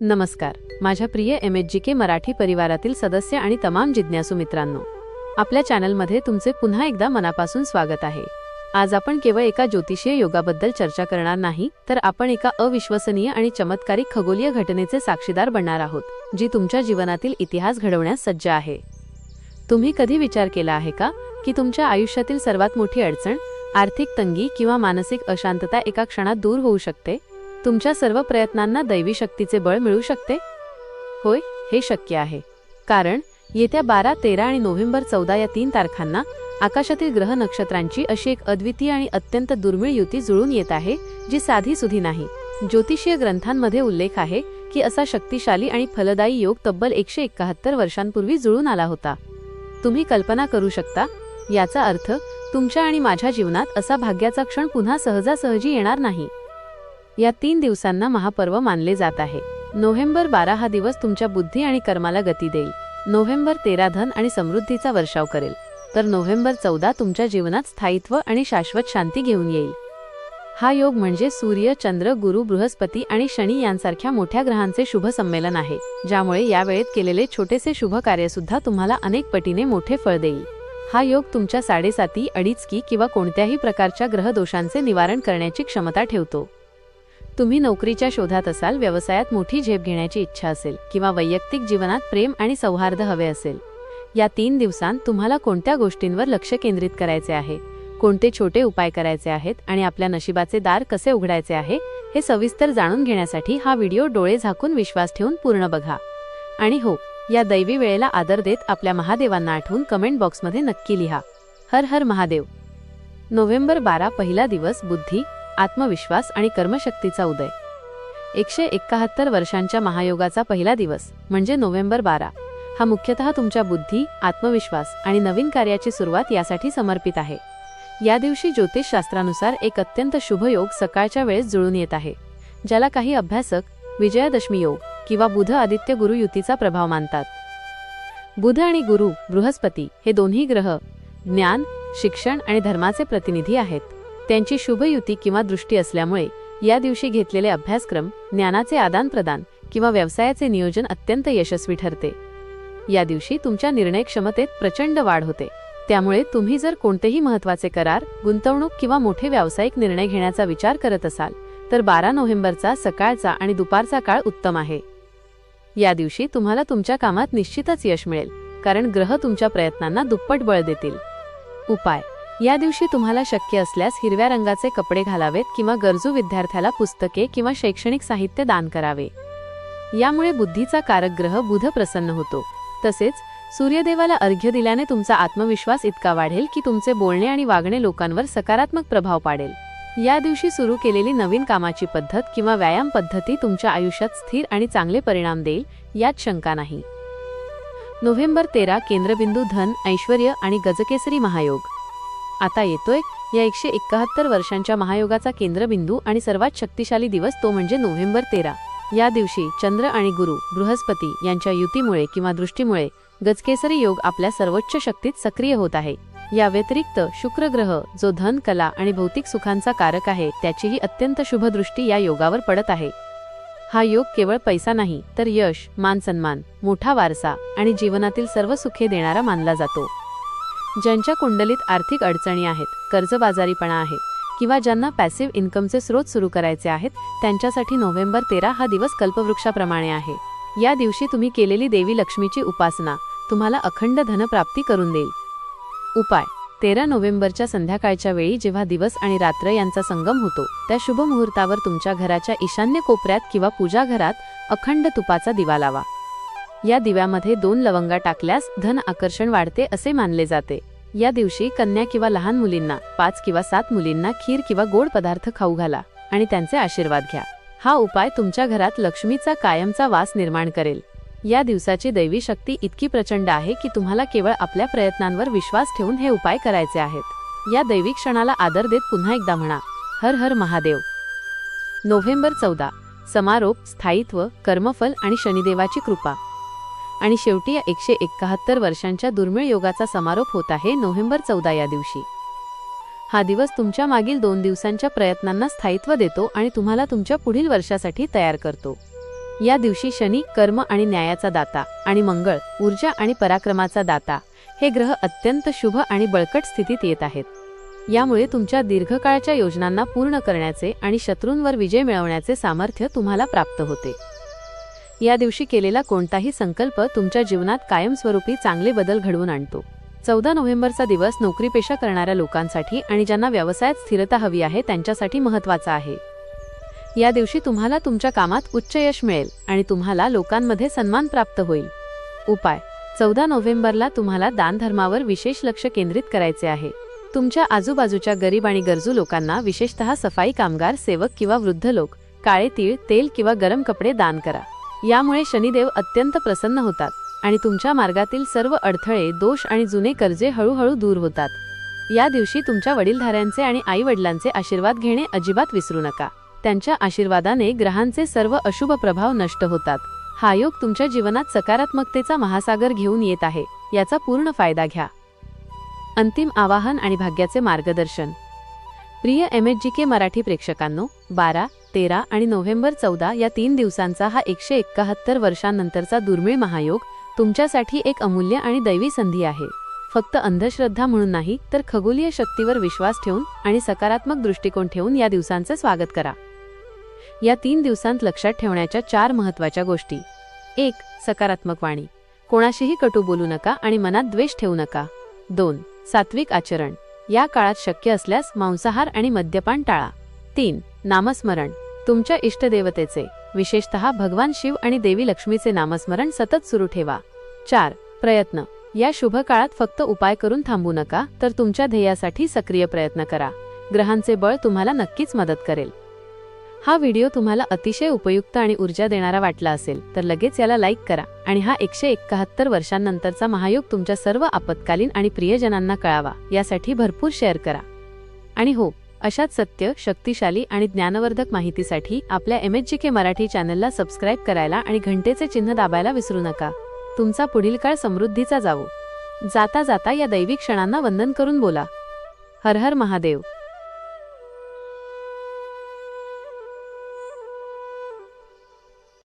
नमस्कार. माझ्या प्रिय M H G K Marathi परिवारातील सदस्य आणि तमाम जिज्ञासू मित्रांनो आपल्या चॅनलमध्ये तुमचे पुन्हा एकदा मनापासून स्वागत आहे. आज आपण केवळ एका ज्योतिषीय योगाबद्दल चर्चा करणार नाही तर आपण एका अविश्वसनीय आणि चमत्कारिक खगोलीय घटनेचे साक्षीदार बनणार आहोत जी तुमच्या जीवनातील इतिहास घडवण्यास सज्ज आहे. तुम्ही कधी विचार केला आहे का की तुमच्या आयुष्यातील सर्वात मोठी अडचण आर्थिक तंगी किंवा मानसिक अशांतता एका क्षणात दूर होऊ शकते? तुमच्या सर्व प्रयत्नांना दैवी शक्तीचे बळ मिळू शकते? होय हे शक्य आहे. कारण येत्या बारा तेरा आणि नोव्हेंबर चौदा या तीन तारखांना आकाशातील ग्रह नक्षत्रांची अशी एक अद्वितीय आणि अत्यंत दुर्मिळ युती जुळून येत आहे जी साधी सुधी नाही. ज्योतिषीय ग्रंथांमध्ये उल्लेख आहे की असा शक्तिशाली आणि फलदायी योग तब्बल एकशे एकाहत्तर वर्षांपूर्वी जुळून आला होता. तुम्ही कल्पना करू शकता याचा अर्थ तुमच्या आणि माझ्या जीवनात असा भाग्याचा क्षण पुन्हा सहजासहजी येणार नाही. या तीन दिवसांना महापर्व मानले जात आहे. नोव्हेंबर बारा हा दिवस तुमच्या बुद्धी आणि कर्माला गती देईल. नोव्हेंबर तेरा धन आणि समृद्धीचा वर्षाव करेल. तर नोव्हेंबर चौदा तुमच्या जीवनात स्थायित्व आणि शाश्वत शांती घेऊन येईल. हा योग म्हणजे सूर्य चंद्र गुरु बृहस्पती आणि शनी यांसारख्या मोठ्या ग्रहांचे शुभ संमेलन आहे ज्यामुळे या वेळेत केलेले छोटेसे शुभ कार्यसुद्धा तुम्हाला अनेक पटीने मोठे फळ देईल. हा योग तुमच्या साडेसाती अडीचकी किंवा कोणत्याही प्रकारच्या ग्रहदोषांचे निवारण करण्याची क्षमता ठेवतो. तुम्ही नोकरीच्या शोधात असाल व्यवसायात मोठी झेप घेण्याची इच्छा असेल किंवा वैयक्तिक जीवनात प्रेम आणि सौहार्द हवे असेल या तीन दिवसांत तुम्हाला कोणत्या गोष्टींवर लक्ष केंद्रित करायचे आहे? कोणते छोटे उपाय करायचे आहेत आणि आपल्या नशिबाचे दार कसे उघडायचे आहे हे सविस्तर जाणून घेण्यासाठी हा व्हिडिओ डोळे झाकून विश्वास ठेवून पूर्ण बघा. आणि हो या दैवी वेळेला आदर देत आपल्या महादेवांना आठवून कमेंट बॉक्समध्ये नक्की लिहा. हर हर महादेव. नोव्हेंबर बारा पहिला दिवस बुद्धी आत्मविश्वास आणि कर्मशक्तीचा उदय. एकशे एकाहत्तर वर्षांच्या महायोगाचा पहिला दिवस म्हणजे नोव्हेंबर बारा हा मुख्यतः तुमच्या बुद्धी आत्मविश्वास आणि नवीन कार्याची सुरुवात यासाठी समर्पित आहे. या दिवशी ज्योतिषशास्त्रानुसार एक अत्यंत शुभ योग सकाळच्या वेळेस जुळून येत आहे ज्याला काही अभ्यासक विजयादशमी योग किंवा बुध आदित्य गुरु युतीचा प्रभाव मानतात. बुध आणि गुरु बृहस्पती हे दोन्ही ग्रह ज्ञान शिक्षण आणि धर्माचे प्रतिनिधी आहेत. त्यांची शुभयुती किंवा दृष्टी असल्यामुळे या दिवशी घेतलेले अभ्यासक्रम ज्ञानाचे आदानप्रदान किंवा व्यवसायाचे नियोजन अत्यंत यशस्वी ठरते. या दिवशी तुमच्या निर्णय क्षमतेत प्रचंड वाढ होते. त्यामुळे तुम्ही जर कोणतेही महत्त्वाचे करार गुंतवणूक किंवा मोठे व्यावसायिक निर्णय घेण्याचा विचार करत असाल तर बारा नोव्हेंबरचा सकाळचा आणि दुपारचा काळ उत्तम आहे. या दिवशी तुम्हाला तुमच्या कामात निश्चितच यश मिळेल कारण ग्रह तुमच्या प्रयत्नांना दुप्पट बळ देतील. उपाय. या दिवशी तुम्हाला शक्य असल्यास हिरव्या रंगाचे कपडे घालावेत किंवा गरजू विद्यार्थ्याला पुस्तके किंवा शैक्षणिक साहित्य दान करावे. यामुळे बुद्धीचा कारक ग्रह बुध प्रसन्न होतो. तसेच सूर्यदेवाला अर्घ्य दिल्याने तुमचा आत्मविश्वास इतका वाढेल की तुमचे बोलणे आणि वागणे लोकांवर सकारात्मक प्रभाव पाडेल. या दिवशी सुरू केलेली नवीन कामाची पद्धत किंवा व्यायाम पद्धती तुमच्या आयुष्यात स्थिर आणि चांगले परिणाम देईल यात शंका नाही. नोव्हेंबर तेरा केंद्रबिंदू धन ऐश्वर्य आणि गजकेसरी महायोग. आता येतोय या एकशे एकाहत्तर वर्षांच्या महायोगाचा केंद्रबिंदू आणि सर्वात शक्तिशाली दिवस तो म्हणजे नोव्हेंबर तेरा. या दिवशी चंद्र आणि गुरु बृहस्पती यांच्या युतीमुळे किंवा दृष्टीमुळे गजकेसरी योग आपल्या सर्वोच्च शक्तीत सक्रिय होत आहे. या व्यतिरिक्त शुक्र ग्रह जो धन कला आणि भौतिक सुखांचा कारक आहे त्याचीही अत्यंत शुभ दृष्टी या योगावर पडत आहे. हा योग केवळ पैसा नाही तर यश मान सन्मान मोठा वारसा आणि जीवनातील सर्व सुखे देणारा मानला जातो. ज्यांच्या कुंडलीत आर्थिक अडचणी आहेत कर्जबाजारीपणा आहे किंवा ज्यांना पॅसिव्ह इन्कमचे स्रोत सुरू करायचे आहेत त्यांच्यासाठी नोव्हेंबर तेरा हा दिवस कल्पवृक्षाप्रमाणे आहे. या दिवशी तुम्ही केलेली देवी लक्ष्मीची उपासना तुम्हाला अखंड धनप्राप्ती करून देईल. उपाय. तेरा नोव्हेंबरच्या संध्याकाळच्या वेळी जेव्हा दिवस आणि रात्र यांचा संगम होतो त्या शुभ मुहूर्तावर तुमच्या घराच्या ईशान्य कोपऱ्यात किंवा पूजा घरात अखंड तुपाचा दिवा लावा. या दिव्यामध्ये दोन लवंगा टाकल्यास धन आकर्षण वाढते असे मानले जाते. या दिवशी कन्या किंवा लहान मुलींना पाच किंवा सात मुलींना खीर किंवा गोड पदार्थ खाऊ घाला आणि त्यांचे आशीर्वाद घ्या. हा उपाय तुमच्या घरात लक्ष्मीचा कायमचा वास निर्माण करेल. या दिवसाची दैवी शक्ती इतकी प्रचंड आहे की तुम्हाला केवळ आपल्या प्रयत्नांवर विश्वास ठेवून हे उपाय करायचे आहेत. या दैवी क्षणाला आदर देत पुन्हा एकदा म्हणा हर हर महादेव. नोव्हेंबर चौदा. समारोप स्थायित्व कर्मफल आणि शनिदेवाची कृपा. आणि शेवटी या एकशे एकाहत्तर वर्षांच्या दुर्मिळ योगाचा समारोप होत आहे नोव्हेंबर चौदा या दिवशी. हा दिवस तुमच्या मागील दोन दिवसांच्या प्रयत्नांना स्थायित्व देतो आणि तुम्हाला तुमच्या पुढील वर्षासाठी तयार करतो. या दिवशी शनी कर्म आणि न्यायाचा दाता आणि मंगळ ऊर्जा आणि पराक्रमाचा दाता हे ग्रह अत्यंत शुभ आणि बळकट स्थितीत येत आहेत. यामुळे तुमच्या दीर्घकाळच्या योजनांना पूर्ण करण्याचे आणि शत्रूंवर विजय मिळवण्याचे सामर्थ्य तुम्हाला प्राप्त होते. या दिवशी केलेला कोणताही संकल्प तुमच्या जीवनात कायमस्वरूपी चांगले बदल घडवून आणतो. चौदा नोव्हेंबरचा दिवस नोकरीपेशा करणाऱ्या लोकांसाठी आणि ज्यांना व्यवसायात स्थिरता हवी आहे त्यांच्यासाठी महत्त्वाचा आहे. या दिवशी तुम्हाला तुमच्या कामात उच्च यश मिळेल आणि तुम्हाला लोकांमध्ये सन्मान प्राप्त होईल. उपाय. चौदा नोव्हेंबरला तुम्हाला दानधर्मावर विशेष लक्ष केंद्रित करायचे आहे. तुमच्या आजूबाजूच्या गरीब आणि गरजू लोकांना विशेषतः सफाई कामगार सेवक किंवा वृद्ध लोक काळे तीळ तेल किंवा गरम कपडे दान करा. यामुळे शनिदेव अत्यंत प्रसन्न होतात आणि तुमच्या मार्गातील सर्व अडथळे दोष आणि जुने कर्जे हळूहळू दूर होतात. या दिवशी तुमच्या वडीलधाऱ्यांचे आणि आई वडिलांचे आशीर्वाद घेणे अजिबात विसरू नका. त्यांच्या आशीर्वादाने ग्रहांचे सर्व अशुभ प्रभाव नष्ट होतात. हा योग तुमच्या जीवनात सकारात्मकतेचा महासागर घेऊन येत आहे याचा पूर्ण फायदा घ्या. अंतिम आवाहन आणि भाग्याचे मार्गदर्शन. प्रिय M H G K Marathi प्रेक्षकांनो बारा तेरा आणि नोव्हेंबर चौदा या तीन दिवसांचा हा एकशे एकाहत्तर वर्षांनंतरचा दुर्मिळ महायोग तुमच्यासाठी एक अमूल्य आणि दैवी संधी आहे. फक्त अंधश्रद्धा म्हणून नाही तर खगोलीय शक्तीवर विश्वास ठेवून आणि सकारात्मक दृष्टिकोन ठेवून या दिवसांचं स्वागत करा. या तीन दिवसांत लक्षात ठेवण्याच्या चार महत्त्वाच्या गोष्टी. एक सकारात्मक वाणी. कोणाशीही कटू बोलू नका आणि मनात द्वेष ठेवू नका. दोन सात्विक आचरण. या काळात शक्य असल्यास मांसाहार आणि मद्यपान टाळा. तीन नामस्मरण. तुमच्या इष्टदेवतेचे विशेषतः भगवान शिव आणि देवी लक्ष्मीचे नामस्मरण सतत सुरू ठेवा. चार प्रयत्न. या शुभ काळात फक्त उपाय करून थांबू नका तर तुमच्या ध्येयासाठी सक्रिय प्रयत्न करा. ग्रहांचे बळ तुम्हाला नक्कीच मदत करेल. हा व्हिडिओ तुम्हाला अतिशय उपयुक्त आणि ऊर्जा देणारा वाटला असेल तर लगेच याला लाईक करा आणि हा एकशे एकाहत्तर वर्षांनंतरचा महायोग तुमच्या सर्व आपत्कालीन आणि प्रियजनांना कळावा यासाठी भरपूर शेअर करा. आणि हो अशाच सत्य शक्तिशाली आणि ज्ञानवर्धक माहितीसाठी आपल्या M H G K Marathi चॅनलला सबस्क्राईब करायला आणि घंटेचे चिन्ह दाबायला विसरू नका. तुमचा पुढील काळ समृद्धीचा जावो. जाता जाता या दैविक क्षणांना वंदन करून बोला. हर हर महादेव.